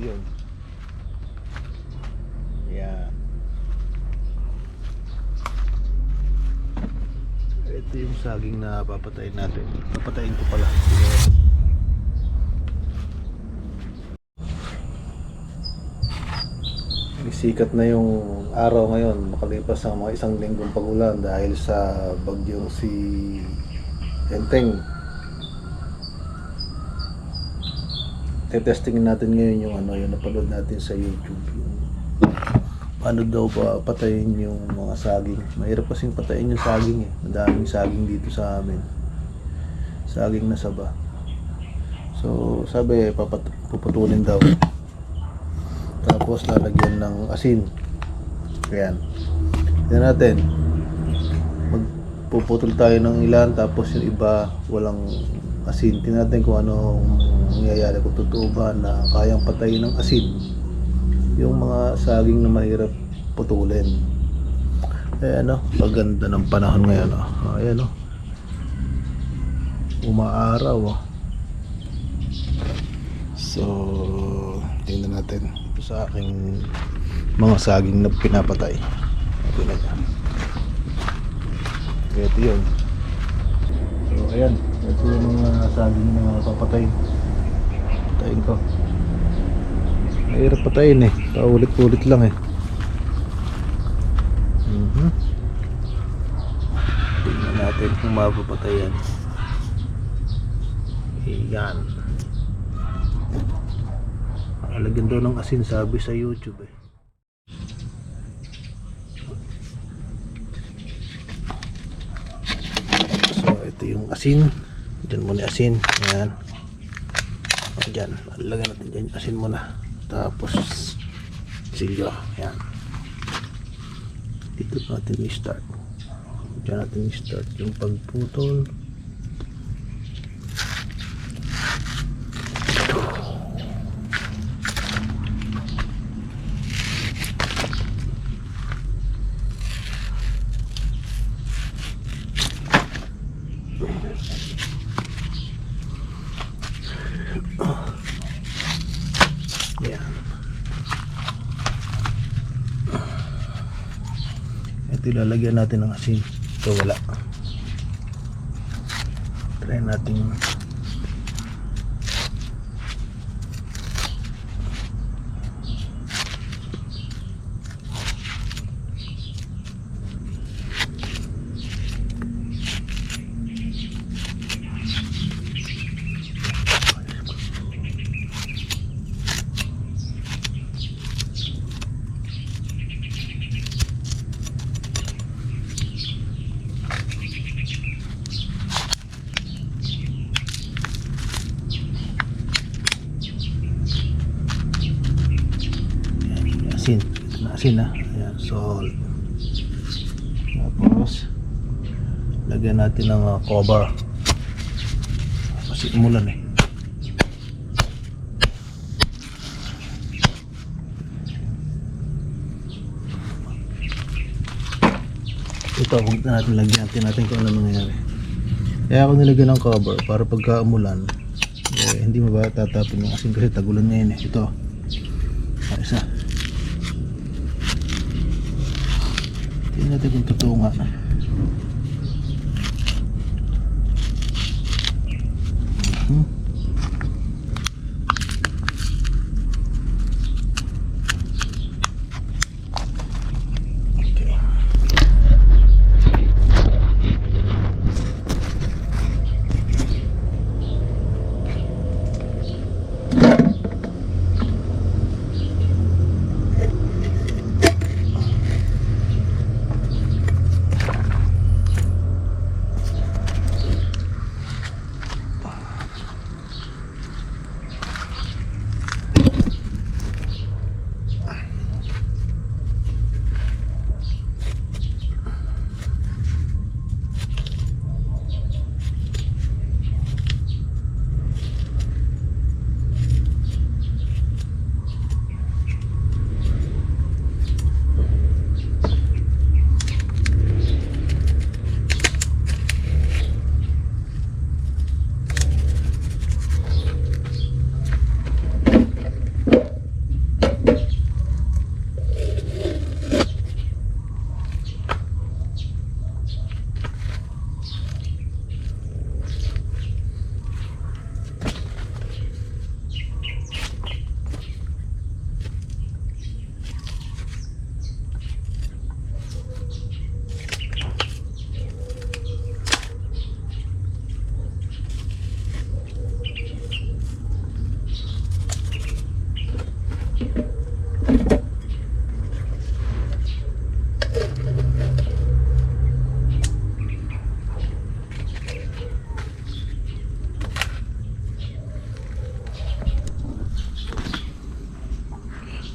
Yun. Yan. Ito yung saging na papatayin natin. Papatayin ko pala. Sikat na yung araw ngayon makalipas ang mga isang linggong pagulan dahil sa bagyong si Enteng. Tetestingin natin ngayon yung ano yung napanood natin sa YouTube. Yung paano daw ba patayin yung mga saging. Mahirap kasing patayin yung saging eh. Madaming saging dito sa amin. Saging na saba. So, sabi, papat puputulin daw. Tapos lalagyan ng asin. Ayan. Tignan natin. Magpuputol tayo ng ilan tapos yung iba walang asin. Tingnan natin kung ano nangyayari. Kung totoo ba na kayang patayin ng asin yung mga saging na mahirap putulin. Eh ano, paganda ng panahon ngayon. Oh. Ayan oh. Umaaraw oh. So, tingnan natin ito sa aking mga saging na pinapatay. Tingnan niya. Ito yun. So, ayan. Ito yung mga saging na papatay. Patayin ko. Mahirap patayin eh. Paulit-ulit lang eh. Mhm. Tingnan natin kung mapapatay yan. Ayan. Alagyan daw ng asin sabi sa YouTube eh. So ito yung asin. Diyan muna asin. Ayan. Ayan. Lagyan natin dyan asin muna. Tapos silyo. Ayan. Dito natin i-start. Diyan natin i-start yung pagputol. Ayan. Ito ilalagyan natin ng asin. Ito wala. Try natin Ayan, asin. Na asin ha. Ayan, salt. Tapos, lagyan natin ng uh, cover. Kasi umulan eh. Ito, huwag na natin lagyan. Tingnan natin kung ano nangyayari. Kaya ako nilagyan ng cover para pagka umulan, eh, hindi mo ba tatapon yung asin kasi tagulan ngayon eh. Ito. Ah, isa. Tingnan natin kung totoo nga.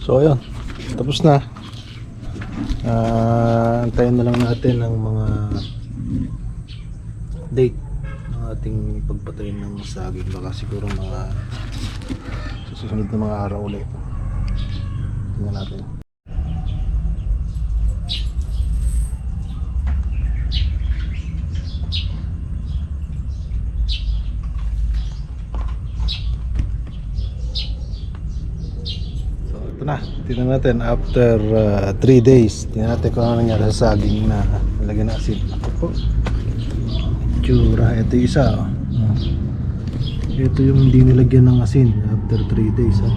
So ayun, tapos na. Ah, antayin na lang natin ang mga date ng ating pagpatay ng saging. Baka siguro mga susunod na mga araw ulit. Tingnan natin. So ito na, tingnan natin after 3 days. Tingnan natin kung ano nangyari sa saging na nalagyan ng asin. Ako po. Tsura, ito isa. oh. Hmm. Ito yung hindi nilagyan ng asin after 3 days. Oh.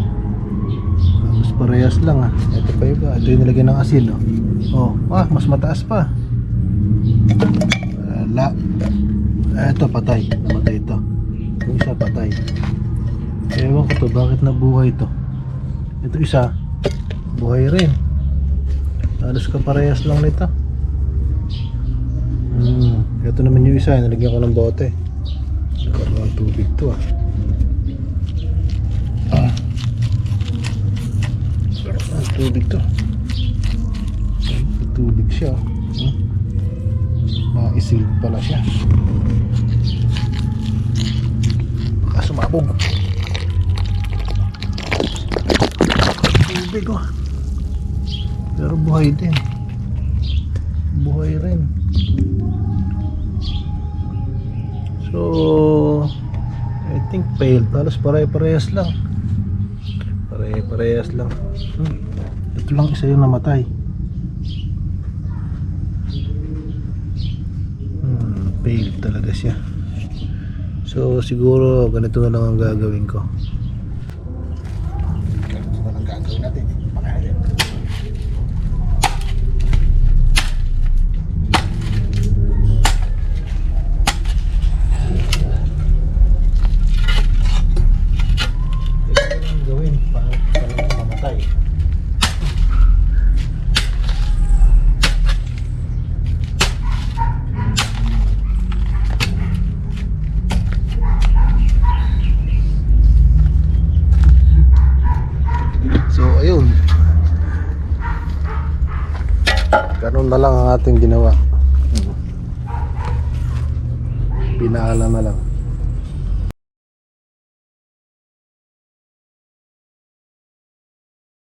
Mas parehas lang ah. Ito pa iba. Ito yung nilagyan ng asin. Oh, oh ah, mas mataas pa. Wala. Ito patay. Namatay ito. Yung isa patay. Ewan ko to, bakit nabuhay to? Ito isa, buhay rin. Halos kaparehas lang nito. Hmm, ito naman yung isa, nalagyan ko ng bote. Nagkaroon ng tubig to ah. Ah. Sarap ng tubig to. Tubig siya. oh. Hmm? Maisil pala siya. Baka sumabog. Tubig oh. Pero buhay din. Buhay rin. So, I think failed. Halos pare-parehas lang. Pare-parehas lang. Hmm. Ito lang isa yung namatay. Hmm, failed talaga siya. So, siguro ganito na lang ang gagawin ko. Ganito na lang gagawin natin. Makahalin. Ito na lang gawin para talagang mamatay. So ayun. Ganun na lang ang ating ginawa. Pinaala na lang.